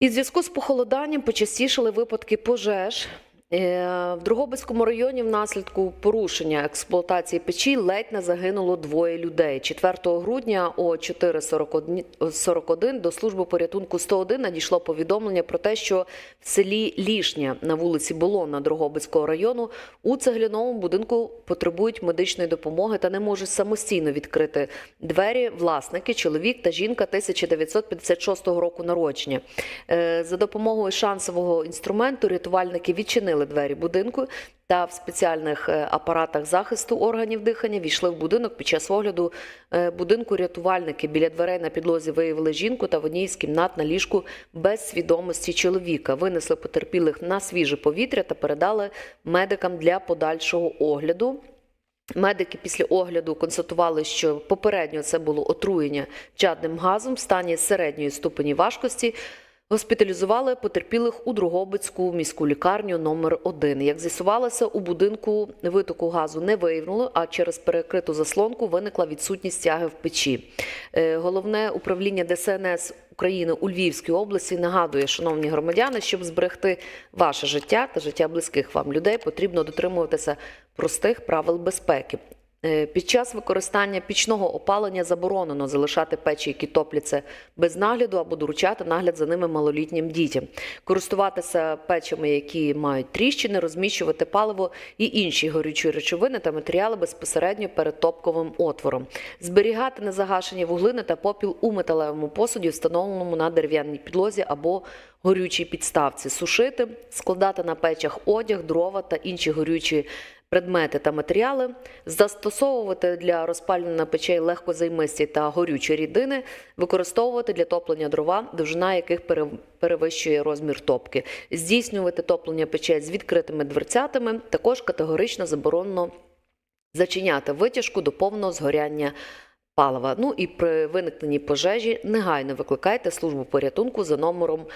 І зв'язку з похолоданням почастішали випадки пожеж. Е, В Дрогобицькому районі внаслідку порушення експлуатації печі ледь не загинуло двоє людей. 4 грудня о 4.41 до служби порятунку 101 надійшло повідомлення про те, що в селі Лішня на вулиці Болонна Дрогобицького району у цегляному будинку потребують медичної допомоги та не можуть самостійно відкрити двері власники, чоловік та жінка 1956 року народження. Е, За допомогою шансового інструменту рятувальники відчинили двері будинку та в спеціальних е, апаратах захисту органів дихання війшли в будинок. Під час огляду е, будинку рятувальники біля дверей на підлозі виявили жінку та в одній з кімнат на ліжку без свідомості чоловіка. Винесли потерпілих на свіже повітря та передали медикам для подальшого огляду. Медики після огляду констатували, що попередньо це було отруєння чадним газом в стані середньої ступені важкості. Госпіталізували потерпілих у Другобицьку міську лікарню номер 1 Як з'ясувалося, у будинку витоку газу не виявило, а через перекриту заслонку виникла відсутність тяги в печі. Е, Головне управління ДСНС України у Львівській області нагадує, шановні громадяни, щоб зберегти ваше життя та життя близьких вам людей, потрібно дотримуватися простих правил безпеки. Е, Під час використання пічного опалення заборонено залишати печі, які топляться без нагляду, або доручати нагляд за ними малолітнім дітям, користуватися печами, які мають тріщини, розміщувати паливо і інші горючі речовини та матеріали безпосередньо перед топковим отвором, зберігати незагашені вуглини та попіл у металевому посуді, встановленому на дерев'яній підлозі або горючій підставці, сушити, складати на печах одяг, дрова та інші горючі предмети та матеріали, застосовувати для розпалювання печей легкозаймисті та горючі рідини, використовувати для топлення дрова, довжина яких перевищує розмір топки, здійснювати топлення печей з відкритими дверцятами, також категорично заборонено зачиняти витяжку до повного згоряння палива. Ну і при виникненні пожежі негайно викликайте службу порятунку за номером